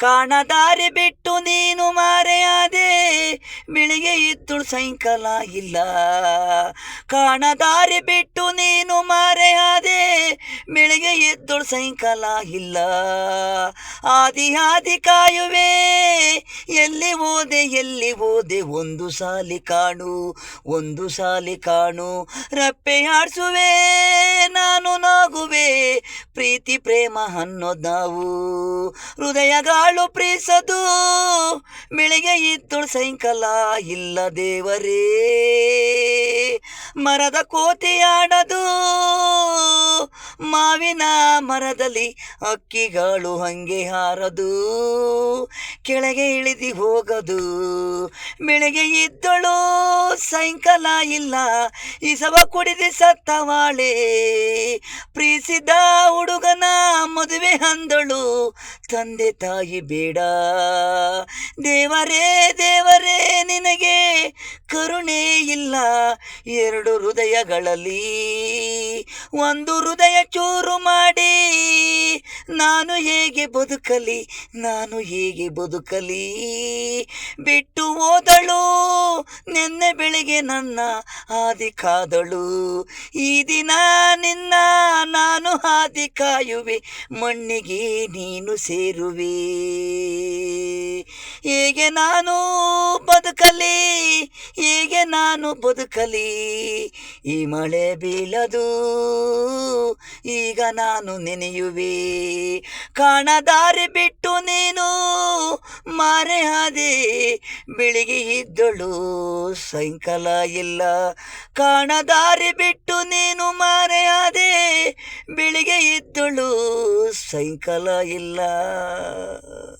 ಕಾಣದಾರಿ ಬಿಟ್ಟು ನೀನು ಮಾರೆಯಾದೆ. ಬೆಳಿಗ್ಗೆ ಇದ್ದು ಸಾಯಂಕಾಲ ಇಲ್ಲ ಕಾಣದಾರಿ ಬಿಟ್ಟು ನೀನು ಮಾರೆಯಾದೆ. ಬೆಳಿಗ್ಗೆ ಎದ್ದು ಸಾಯಂಕಾಲ ಇಲ್ಲ ಆದಿ ಆದಿ ಕಾಯುವೆ. ಎಲ್ಲಿ ಓದೆ ಎಲ್ಲಿ ಓದೆ ಒಂದು ಸಾಲಿ ಕಾಣು, ಒಂದು ಸಾಲಿ ಕಾಣು. ರಪ್ಪೆ ಆಡ್ಸುವೆ ನಾನು ನಾಗುವೆ. ಪ್ರೀತಿ ಪ್ರೇಮ ಅನ್ನೋದು ನಾವು. ಹೃದಯಗಾಳು ಪ್ರೀಸದು ಬೆಳಿಗ್ಗೆ ಇದ್ದು ಸಾಯಂಕಾಲ ಇಲ್ಲ ದೇವರೇ. ಮರದ ಕೋತಿ ಆಡದು ಮಾವಿನ ಮರದಲ್ಲಿ ಅಕ್ಕಿಗಳು ಹಂಗೆ ಹಾರದು, ಕೆಳಗೆ ಇಳಿದಿ ಹೋಗದು. ಬೆಳಗ್ಗೆ ಇದ್ದಳು ಸಾಯಂಕಾಲ ಇಲ್ಲ, ಇಸವ ಕುಡಿದು ಸತ್ತವಾಳೆ ಪ್ರೀಸಿದ ಹುಡುಗನ ಮದುವೆ ಅಂದಳು, ತಂದೆ ತಾಯಿ ಬೇಡ. ದೇವರೇ ದೇವರೇ, ನಿನಗೆ ಕರುಣೆ ಇಲ್ಲ, ಎರಡು ಹೃದಯಗಳಲ್ಲಿ ಒಂದು ಹೃದಯ ಚೂರು ಮಾಡಿ. ನಾನು ಹೇಗೆ ಬದುಕಲಿ? ನಾನು ಹೇಗೆ ಬದುಕಲಿ? ಬಿಟ್ಟು ಹೋದಳು. ನಿನ್ನೆ ಬೆಳಿಗ್ಗೆ ನನ್ನ ಹಾದಿ ಕಾದಳು. ಈ ದಿನ ನಿನ್ನ ನಾನು ಹಾದಿ ಕಾಯುವೆ. ಮಣ್ಣಿಗೆ ನೀನು ಸೇರುವೆ. ಹೇಗೆ ನಾನು ಬದುಕಲಿ? ಹೇಗೆ ನಾನು ಬದುಕಲಿ. ಈ ಮಳೆ ಬೀಳದು, ಈಗ ನಾನು ನೆನೆಯುವೆ. ಕಾಣದಾರಿ ಬಿಟ್ಟು ನೀನು ಮಾರೆಯಾದೆ ಬೆಳಿಗ್ಗೆ ಇದ್ದಳು ಸಾಯಂಕಾಲ ಇಲ್ಲ ಕಾಣದಾರಿ ಬಿಟ್ಟು ನೀನು ಮಾರೆಯಾದೆ ಬೆಳಿಗ್ಗೆ ಇದ್ದಳು ಸಾಯಂಕಾಲ ಇಲ್ಲ